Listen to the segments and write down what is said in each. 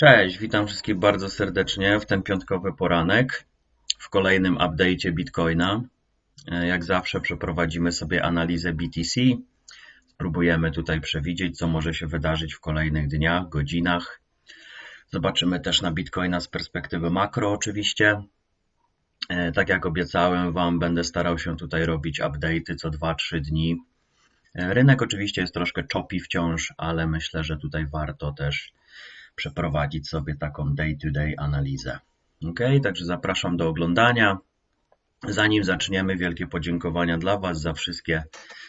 Cześć, witam wszystkich bardzo serdecznie w ten piątkowy poranek w kolejnym update'cie Bitcoina. E, Jak zawsze przeprowadzimy sobie analizę BTC. Spróbujemy tutaj przewidzieć, co może się wydarzyć w kolejnych dniach, godzinach. Zobaczymy też na Bitcoina z perspektywy makro oczywiście. E, Tak jak obiecałem Wam, będę starał się tutaj robić update'y co 2-3 dni. E, Rynek oczywiście jest troszkę choppy wciąż, ale myślę, że tutaj warto też przeprowadzić sobie taką day-to-day analizę. Ok, także zapraszam do oglądania. Zanim zaczniemy, wielkie podziękowania dla Was za wszystkie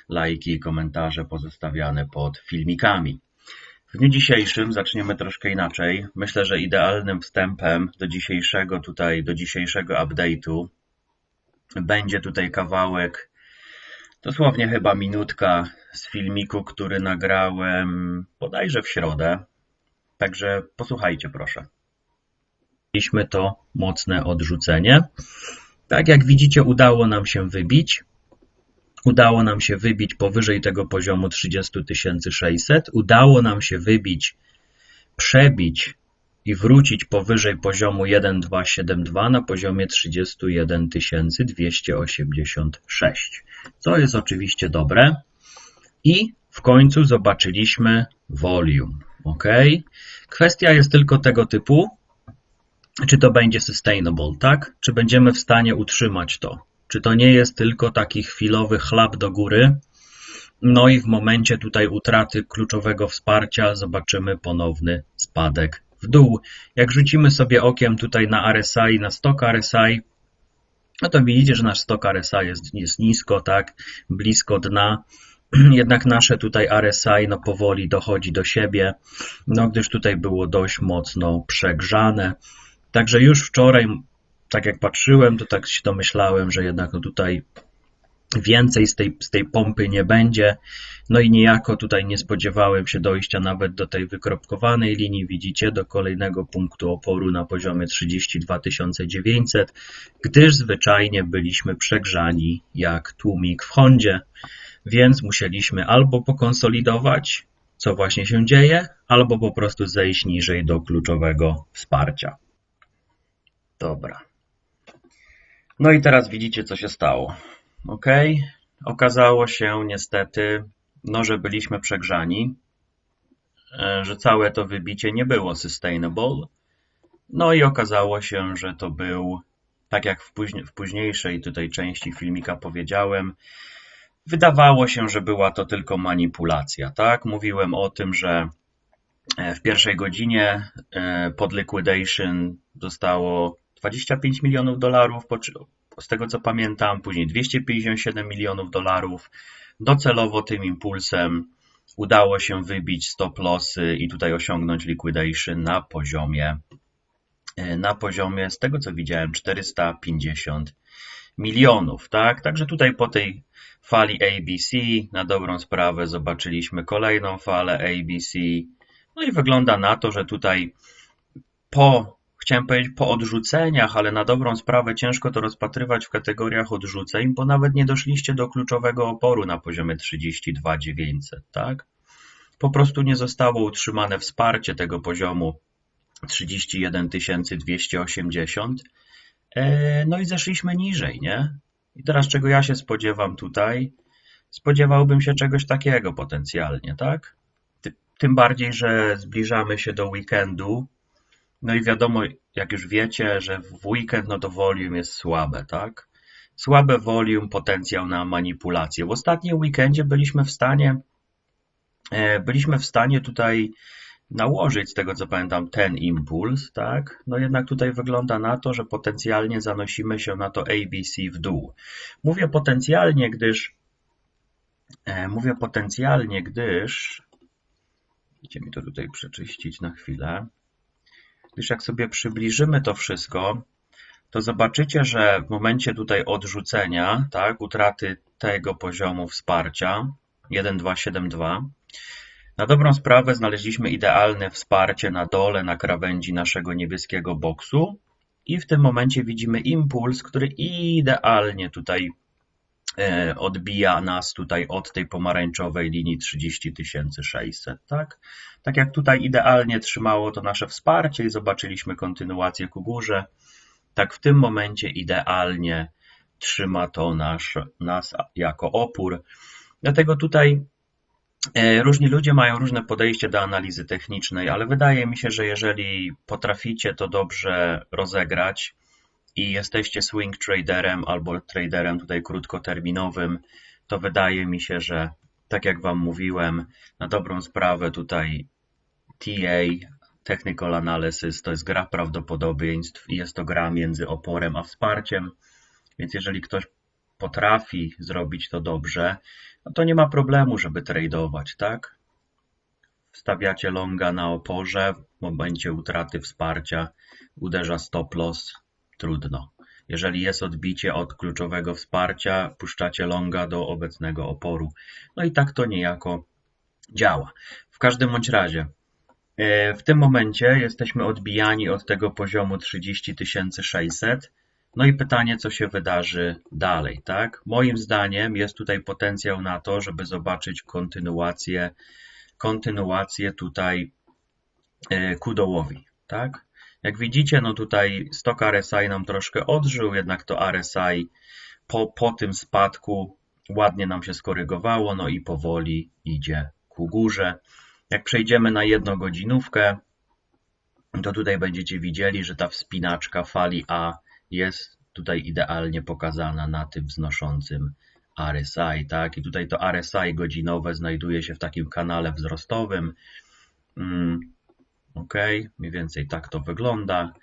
lajki i komentarze pozostawiane pod filmikami. W dniu dzisiejszym zaczniemy troszkę inaczej. Myślę, że idealnym wstępem do dzisiejszego tutaj, do dzisiejszego update'u będzie tutaj kawałek, dosłownie chyba minutka z filmiku, który nagrałem bodajże w środę. Także posłuchajcie proszę. Mieliśmy to mocne odrzucenie. Tak jak widzicie, udało nam się wybić. Udało nam się wybić powyżej tego poziomu 30 600. Udało nam się wybić, przebić i wrócić powyżej poziomu 1272 na poziomie 31 286. Co jest oczywiście dobre. I w końcu zobaczyliśmy volume. Ok? Kwestia jest tylko tego typu, czy to będzie sustainable, tak? Czy będziemy w stanie utrzymać to? Czy to nie jest tylko taki chwilowy chlap do góry? No i w momencie tutaj utraty kluczowego wsparcia zobaczymy ponowny spadek w dół. Jak rzucimy sobie okiem tutaj na RSI, na stok RSI, no to widzicie, że nasz stok RSI jest, jest nisko, tak? Blisko dna jednak nasze tutaj RSI no powoli dochodzi do siebie, no gdyż tutaj było dość mocno przegrzane. Także już wczoraj, tak jak patrzyłem, to tak się domyślałem, że jednak no tutaj więcej z tej, z tej pompy nie będzie. No i niejako tutaj nie spodziewałem się dojścia nawet do tej wykropkowanej linii, widzicie, do kolejnego punktu oporu na poziomie 32 900, gdyż zwyczajnie byliśmy przegrzani jak tłumik w Hondzie więc musieliśmy albo pokonsolidować, co właśnie się dzieje, albo po prostu zejść niżej do kluczowego wsparcia. Dobra. No i teraz widzicie, co się stało. Ok? Okazało się niestety, no, że byliśmy przegrzani, e, że całe to wybicie nie było sustainable. No i okazało się, że to był, tak jak w, w późniejszej tutaj części filmika powiedziałem, Wydawało się, że była to tylko manipulacja, tak? Mówiłem o tym, że w pierwszej godzinie pod liquidation zostało 25 milionów dolarów, z tego co pamiętam, później 257 milionów dolarów. Docelowo tym impulsem udało się wybić stop lossy i tutaj osiągnąć liquidation na poziomie, na poziomie, z tego co widziałem, 450 milionów, tak? Także tutaj po tej fali ABC na dobrą sprawę zobaczyliśmy kolejną falę ABC. No i wygląda na to, że tutaj po, chciałem powiedzieć po odrzuceniach, ale na dobrą sprawę ciężko to rozpatrywać w kategoriach odrzuceń, bo nawet nie doszliście do kluczowego oporu na poziomie 32 900, tak? Po prostu nie zostało utrzymane wsparcie tego poziomu 31 280 no i zeszliśmy niżej, nie? I teraz czego ja się spodziewam tutaj? Spodziewałbym się czegoś takiego potencjalnie, tak? Tym bardziej, że zbliżamy się do weekendu. No i wiadomo, jak już wiecie, że w weekend no to volume jest słabe, tak? Słabe volume, potencjał na manipulację. W ostatnim weekendzie byliśmy w stanie byliśmy w stanie tutaj nałożyć, z tego co pamiętam, ten impuls, tak? No jednak tutaj wygląda na to, że potencjalnie zanosimy się na to ABC w dół. Mówię potencjalnie, gdyż e, mówię potencjalnie, gdyż Chcecie mi to tutaj przeczyścić na chwilę. Gdyż jak sobie przybliżymy to wszystko, to zobaczycie, że w momencie tutaj odrzucenia, tak, utraty tego poziomu wsparcia 1272 na dobrą sprawę znaleźliśmy idealne wsparcie na dole, na krawędzi naszego niebieskiego boksu i w tym momencie widzimy impuls, który idealnie tutaj e, odbija nas tutaj od tej pomarańczowej linii 30 600, tak? Tak jak tutaj idealnie trzymało to nasze wsparcie i zobaczyliśmy kontynuację ku górze, tak w tym momencie idealnie trzyma to nasz, nas jako opór. Dlatego tutaj różni ludzie mają różne podejście do analizy technicznej, ale wydaje mi się, że jeżeli potraficie to dobrze rozegrać i jesteście swing traderem albo traderem tutaj krótkoterminowym, to wydaje mi się, że tak jak Wam mówiłem, na dobrą sprawę tutaj TA, Technical Analysis, to jest gra prawdopodobieństw i jest to gra między oporem a wsparciem. Więc jeżeli ktoś potrafi zrobić to dobrze, no to nie ma problemu, żeby tradeować, tak? Wstawiacie longa na oporze, w momencie utraty wsparcia uderza stop loss, trudno. Jeżeli jest odbicie od kluczowego wsparcia, puszczacie longa do obecnego oporu. No i tak to niejako działa. W każdym bądź razie, e, w tym momencie jesteśmy odbijani od tego poziomu 30 600 no i pytanie, co się wydarzy dalej, tak? Moim zdaniem jest tutaj potencjał na to, żeby zobaczyć kontynuację, kontynuację tutaj e, ku dołowi, tak? Jak widzicie, no tutaj stok RSI nam troszkę odżył, jednak to RSI po, po tym spadku ładnie nam się skorygowało, no i powoli idzie ku górze. Jak przejdziemy na jednogodzinówkę, to tutaj będziecie widzieli, że ta wspinaczka fali A jest tutaj idealnie pokazana na tym wznoszącym RSI, tak? I tutaj to RSI godzinowe znajduje się w takim kanale wzrostowym. Mm, ok, mniej więcej tak to wygląda.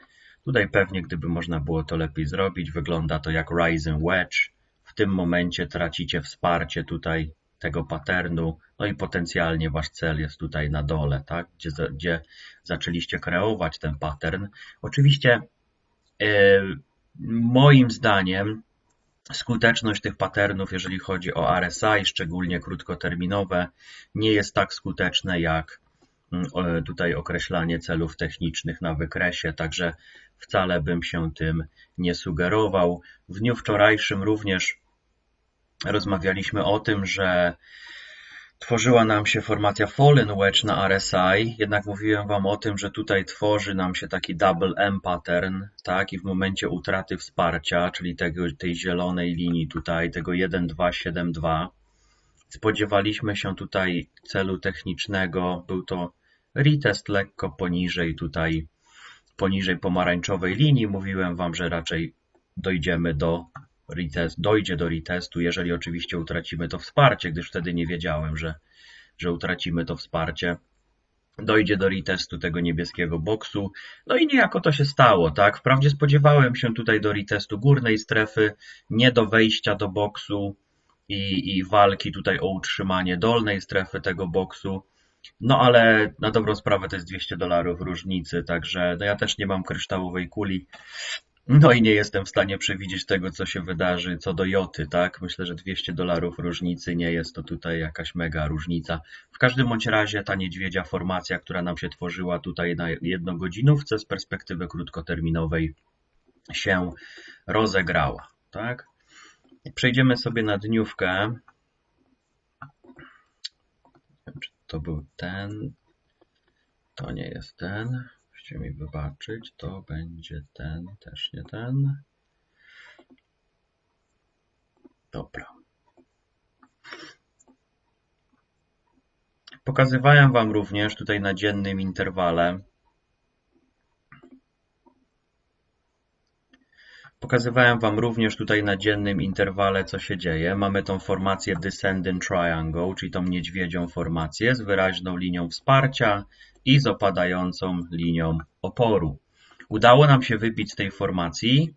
Tutaj pewnie, gdyby można było to lepiej zrobić, wygląda to jak Rising Wedge. W tym momencie tracicie wsparcie tutaj tego patternu, no i potencjalnie wasz cel jest tutaj na dole, tak? gdzie, gdzie zaczęliście kreować ten pattern. Oczywiście yy, Moim zdaniem skuteczność tych patternów, jeżeli chodzi o RSI, szczególnie krótkoterminowe, nie jest tak skuteczne jak mm, tutaj określanie celów technicznych na wykresie, także wcale bym się tym nie sugerował. W dniu wczorajszym również rozmawialiśmy o tym, że Tworzyła nam się formacja Fallen Wedge na RSI, jednak mówiłem Wam o tym, że tutaj tworzy nam się taki double M pattern, tak, i w momencie utraty wsparcia, czyli tego, tej zielonej linii tutaj, tego 1272, spodziewaliśmy się tutaj celu technicznego, był to retest lekko poniżej tutaj, poniżej pomarańczowej linii, mówiłem Wam, że raczej dojdziemy do retest, dojdzie do retestu, jeżeli oczywiście utracimy to wsparcie, gdyż wtedy nie wiedziałem, że, że utracimy to wsparcie. Dojdzie do retestu tego niebieskiego boksu. No i niejako to się stało, tak? Wprawdzie spodziewałem się tutaj do retestu górnej strefy, nie do wejścia do boksu i, i walki tutaj o utrzymanie dolnej strefy tego boksu. No ale na dobrą sprawę to jest 200 dolarów różnicy, także no ja też nie mam kryształowej kuli, no i nie jestem w stanie przewidzieć tego, co się wydarzy co do joty, tak? Myślę, że 200 dolarów różnicy nie jest to tutaj jakaś mega różnica. W każdym bądź razie ta niedźwiedzia formacja, która nam się tworzyła tutaj na jednogodzinówce z perspektywy krótkoterminowej się rozegrała, tak? Przejdziemy sobie na dniówkę. To był ten? To nie jest ten. Musicie mi wybaczyć, to będzie ten, też nie ten. Dobra. Pokazywałem Wam również tutaj na dziennym interwale. Pokazywałem Wam również tutaj na dziennym interwale, co się dzieje. Mamy tą formację Descending Triangle, czyli tą niedźwiedzią formację z wyraźną linią wsparcia i z opadającą linią oporu. Udało nam się wybić z tej formacji,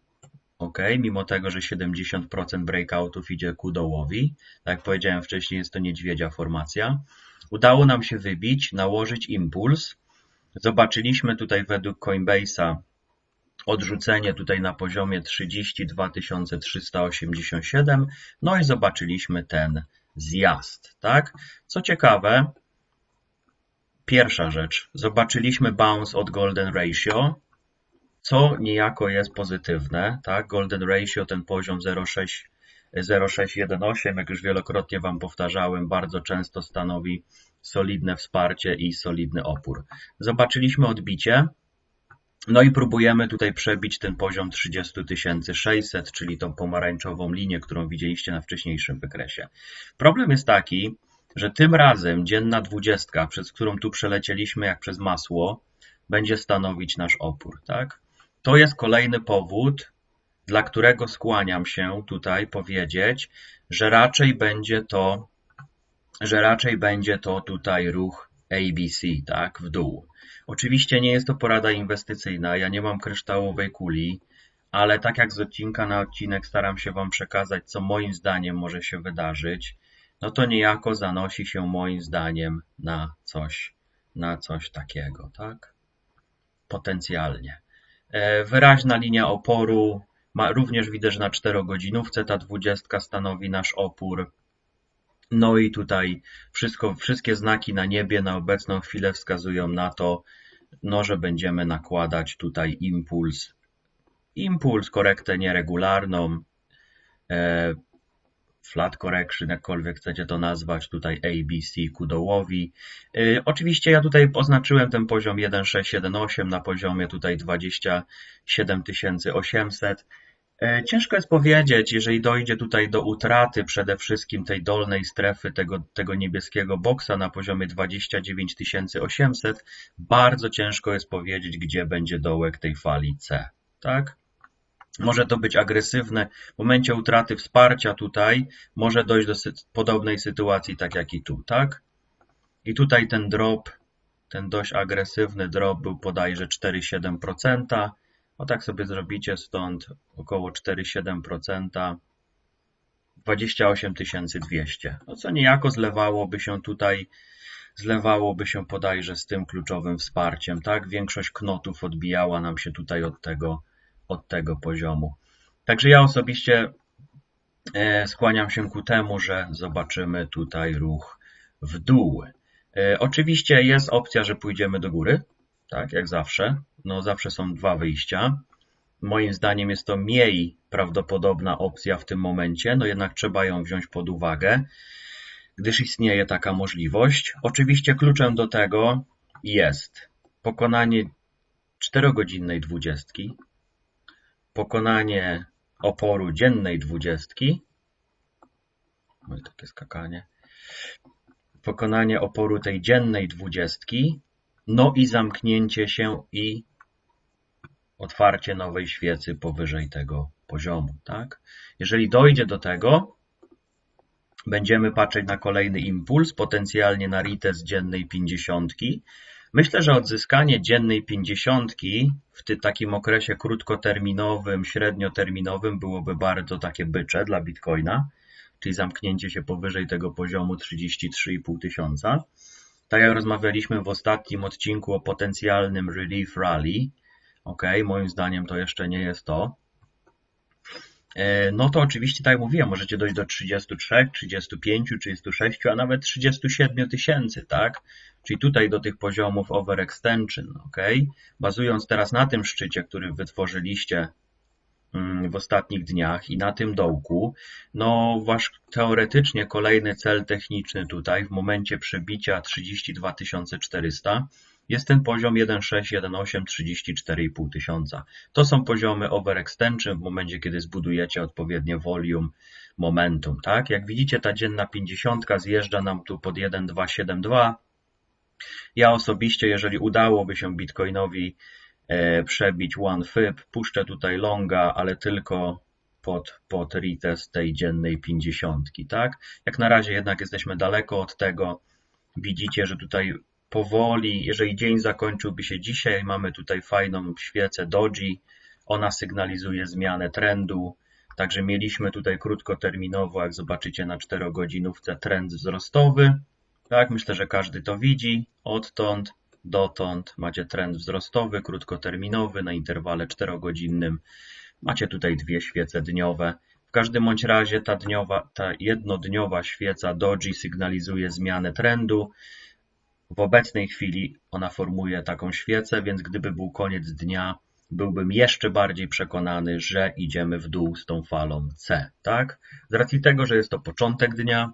ok, mimo tego, że 70% breakoutów idzie ku dołowi. Tak jak powiedziałem wcześniej, jest to niedźwiedzia formacja. Udało nam się wybić, nałożyć impuls. Zobaczyliśmy tutaj według Coinbase'a odrzucenie tutaj na poziomie 32 387, no i zobaczyliśmy ten zjazd, tak? Co ciekawe, Pierwsza rzecz, zobaczyliśmy bounce od golden ratio, co niejako jest pozytywne, tak? Golden ratio, ten poziom 0,6 0618, jak już wielokrotnie Wam powtarzałem, bardzo często stanowi solidne wsparcie i solidny opór. Zobaczyliśmy odbicie. No i próbujemy tutaj przebić ten poziom 30 600, czyli tą pomarańczową linię, którą widzieliście na wcześniejszym wykresie. Problem jest taki, że tym razem dzienna dwudziestka, przez którą tu przelecieliśmy jak przez masło, będzie stanowić nasz opór. Tak? To jest kolejny powód, dla którego skłaniam się tutaj powiedzieć, że raczej będzie to, że raczej będzie to tutaj ruch ABC, tak, w dół. Oczywiście nie jest to porada inwestycyjna, ja nie mam kryształowej kuli, ale tak jak z odcinka na odcinek staram się Wam przekazać, co moim zdaniem może się wydarzyć, no to niejako zanosi się moim zdaniem na coś, na coś takiego, tak? Potencjalnie. E, wyraźna linia oporu, ma, również widać, na 4-godzinówce ta 20 stanowi nasz opór. No i tutaj wszystko, wszystkie znaki na niebie na obecną chwilę wskazują na to, no, że będziemy nakładać tutaj impuls, impuls, korektę nieregularną, e, flat correction, jakkolwiek chcecie to nazwać, tutaj ABC ku dołowi. E, oczywiście ja tutaj oznaczyłem ten poziom 1618 na poziomie tutaj 27800. E, ciężko jest powiedzieć, jeżeli dojdzie tutaj do utraty przede wszystkim tej dolnej strefy tego, tego niebieskiego boksa na poziomie 29 800, bardzo ciężko jest powiedzieć, gdzie będzie dołek tej fali C. Tak? Może to być agresywne. W momencie utraty wsparcia tutaj może dojść do sy podobnej sytuacji, tak jak i tu. Tak? I tutaj ten drop, ten dość agresywny drop był bodajże 4,7%. O tak sobie zrobicie stąd około 4,7%, 28 200. No co niejako zlewałoby się tutaj, zlewałoby się podajże z tym kluczowym wsparciem, tak? Większość knotów odbijała nam się tutaj od tego, od tego poziomu. Także ja osobiście e, skłaniam się ku temu, że zobaczymy tutaj ruch w dół. E, oczywiście jest opcja, że pójdziemy do góry, tak, jak zawsze. No zawsze są dwa wyjścia. Moim zdaniem jest to mniej prawdopodobna opcja w tym momencie, no jednak trzeba ją wziąć pod uwagę, gdyż istnieje taka możliwość. Oczywiście kluczem do tego jest pokonanie 4-godzinnej dwudziestki, pokonanie oporu dziennej dwudziestki, no i takie skakanie, pokonanie oporu tej dziennej dwudziestki, no i zamknięcie się i otwarcie nowej świecy powyżej tego poziomu. Tak? Jeżeli dojdzie do tego, będziemy patrzeć na kolejny impuls, potencjalnie na retest dziennej 50. Myślę, że odzyskanie dziennej 50 w takim okresie krótkoterminowym, średnioterminowym byłoby bardzo takie bycze dla Bitcoina, czyli zamknięcie się powyżej tego poziomu 33,5 tysiąca. Tak jak rozmawialiśmy w ostatnim odcinku o potencjalnym relief rally, ok, moim zdaniem to jeszcze nie jest to. E, no to oczywiście, tak jak mówiłem, możecie dojść do 33, 35, 36, a nawet 37 tysięcy, tak? Czyli tutaj do tych poziomów overextension, ok? Bazując teraz na tym szczycie, który wytworzyliście Mm, w ostatnich dniach i na tym dołku, no wasz teoretycznie kolejny cel techniczny tutaj w momencie przebicia 32 400 jest ten poziom 1.6, 1.8, 34,5 tysiąca. To są poziomy overextension w momencie, kiedy zbudujecie odpowiednie volume, momentum. Tak? Jak widzicie, ta dzienna 50 zjeżdża nam tu pod 1.272. Ja osobiście, jeżeli udałoby się Bitcoinowi E, przebić one fib. Puszczę tutaj longa, ale tylko pod, pod retest tej dziennej 50. Tak? Jak na razie jednak jesteśmy daleko od tego. Widzicie, że tutaj powoli, jeżeli dzień zakończyłby się dzisiaj, mamy tutaj fajną świecę doji. Ona sygnalizuje zmianę trendu. Także mieliśmy tutaj krótkoterminowo, jak zobaczycie na 4-godzinówce, trend wzrostowy. Tak, myślę, że każdy to widzi. Odtąd dotąd macie trend wzrostowy, krótkoterminowy na interwale 4-godzinnym. Macie tutaj dwie świece dniowe. W każdym bądź razie ta, dniowa, ta jednodniowa świeca doji sygnalizuje zmianę trendu. W obecnej chwili ona formuje taką świecę, więc gdyby był koniec dnia, byłbym jeszcze bardziej przekonany, że idziemy w dół z tą falą C, tak? Z racji tego, że jest to początek dnia,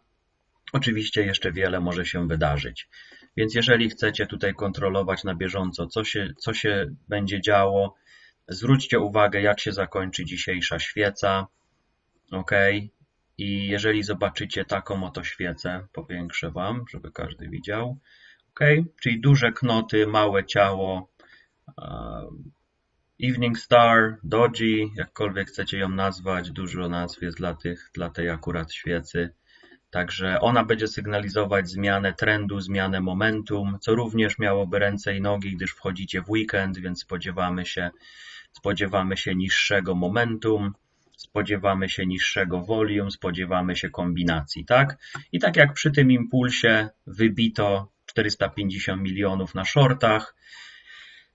oczywiście jeszcze wiele może się wydarzyć. Więc jeżeli chcecie tutaj kontrolować na bieżąco, co się, co się będzie działo, zwróćcie uwagę, jak się zakończy dzisiejsza świeca, ok? I jeżeli zobaczycie taką oto świecę, powiększę Wam, żeby każdy widział, ok? Czyli duże knoty, małe ciało, Evening Star, Doji, jakkolwiek chcecie ją nazwać, dużo nazw jest dla, tych, dla tej akurat świecy. Także ona będzie sygnalizować zmianę trendu, zmianę momentum, co również miałoby ręce i nogi, gdyż wchodzicie w weekend, więc spodziewamy się, spodziewamy się niższego momentum, spodziewamy się niższego volume, spodziewamy się kombinacji, tak? I tak jak przy tym impulsie wybito 450 milionów na shortach,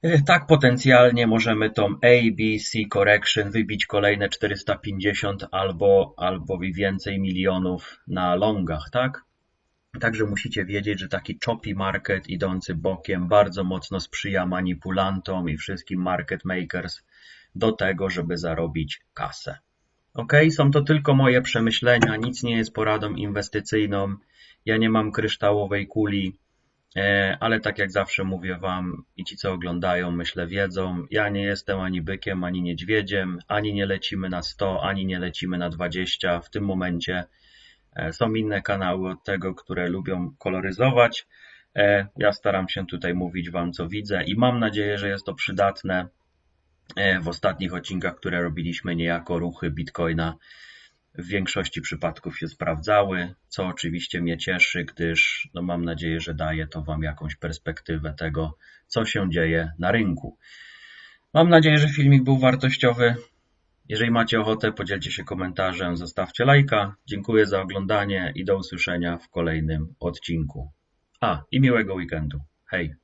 E, tak potencjalnie możemy tą A, B, C correction wybić kolejne 450 albo, albo więcej milionów na longach, tak? Także musicie wiedzieć, że taki choppy market idący bokiem bardzo mocno sprzyja manipulantom i wszystkim market makers do tego, żeby zarobić kasę. Ok, są to tylko moje przemyślenia, nic nie jest poradą inwestycyjną. Ja nie mam kryształowej kuli, ale tak jak zawsze mówię Wam i ci, co oglądają, myślę, wiedzą, ja nie jestem ani bykiem, ani niedźwiedziem, ani nie lecimy na 100, ani nie lecimy na 20. W tym momencie e, są inne kanały od tego, które lubią koloryzować. E, ja staram się tutaj mówić Wam, co widzę i mam nadzieję, że jest to przydatne w ostatnich odcinkach, które robiliśmy niejako ruchy Bitcoina w większości przypadków się sprawdzały, co oczywiście mnie cieszy, gdyż no mam nadzieję, że daje to Wam jakąś perspektywę tego, co się dzieje na rynku. Mam nadzieję, że filmik był wartościowy. Jeżeli macie ochotę, podzielcie się komentarzem, zostawcie lajka. Dziękuję za oglądanie i do usłyszenia w kolejnym odcinku. A, i miłego weekendu. Hej!